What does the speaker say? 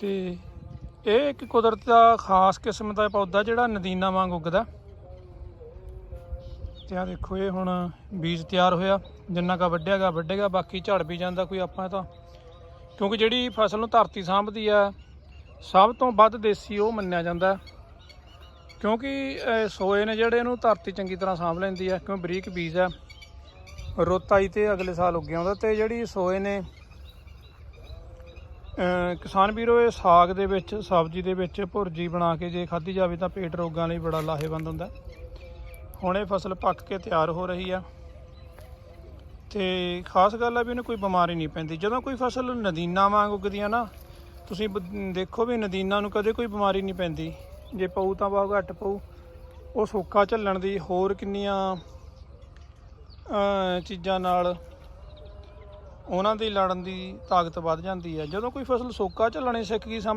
ਤੇ ਇਹ ਇੱਕ ਕੁਦਰਤ ਦਾ ਖਾਸ ਕਿਸਮ ਦਾ ਪੌਦਾ ਜਿਹੜਾ ਨਦੀਨਾ ਵਾਂਗ ਉੱਗਦਾ। ਤੇ ਆ ਦੇਖੋ, ਇਹ ਹੁਣ ਬੀਜ ਤਿਆਰ ਹੋਇਆ। ਜਿੰਨਾ ਕਾ ਵੱਢਿਆਗਾ ਵੱਢੇਗਾ, ਬਾਕੀ ਝੜ ਵੀ ਜਾਂਦਾ ਕੋਈ ਆਪਾਂ ਤਾਂ। ਕਿਉਂਕਿ ਜਿਹੜੀ ਫਸਲ ਨੂੰ ਧਰਤੀ ਸਾਂਭਦੀ ਆ, ਸਭ ਤੋਂ ਵੱਧ ਦੇਸੀ ਉਹ ਮੰਨਿਆ ਜਾਂਦਾ। ਕਿਉਂਕਿ ਸੋਏ ਨੇ ਜਿਹੜੇ ਇਹਨੂੰ ਧਰਤੀ ਚੰਗੀ ਤਰ੍ਹਾਂ ਸਾਂਭ ਲੈਂਦੀ ਹੈ ਕਿਉਂ ਬਰੀਕ ਬੀਜ ਹੈ ਰੁੱਤ ਆਈ ਤੇ ਅਗਲੇ ਸਾਲ ਉੱਗ ਆਉਂਦਾ ਤੇ ਜਿਹੜੀ ਸੋਏ ਨੇ ਕਿਸਾਨ ਵੀਰੋ, ਇਹ ਸਾਗ ਦੇ ਵਿੱਚ, ਸਬਜ਼ੀ ਦੇ ਵਿੱਚ ਭੁਰਜੀ ਬਣਾ ਕੇ ਜੇ ਖਾਧੀ ਜਾਵੇ ਤਾਂ ਪੇਟ ਰੋਗਾਂ ਲਈ ਬੜਾ ਲਾਹੇਵੰਦ ਹੁੰਦਾ ਹੁਣ ਇਹ ਫਸਲ ਪੱਕ ਕੇ ਤਿਆਰ ਹੋ ਰਹੀ ਆ। ਤੇ ਖਾਸ ਗੱਲ ਆ ਵੀ ਇਹਨੂੰ ਕੋਈ ਬਿਮਾਰੀ ਨਹੀਂ ਪੈਂਦੀ। ਜਦੋਂ ਕੋਈ ਫਸਲ ਨਦੀਨਾ ਵਾਂਗ ਉੱਗਦੀਆਂ ਨਾ, ਤੁਸੀਂ ਬ- ਦੇਖੋ ਵੀ ਨਦੀਨਾ ਨੂੰ ਕਦੇ ਕੋਈ ਬਿਮਾਰੀ ਨਹੀਂ ਪੈਂਦੀ। ਜੇ ਪਊ ਤਾਂ ਬਹੁਤ ਘੱਟ ਪਊ। ਉਹ ਸੋਕਾ ਝੱਲਣ ਦੀ ਹੋਰ ਕਿੰਨੀਆਂ ਚੀਜ਼ਾਂ ਨਾਲ ਉਹਨਾਂ ਦੀ ਲੜਨ ਦੀ ਤਾਕਤ ਵੱਧ ਜਾਂਦੀ ਹੈ। ਜਦੋਂ ਕੋਈ ਫਸਲ ਸੋਕਾ ਝੱਲਣੇ ਸਿੱਖ ਗਈ ਸਮਝ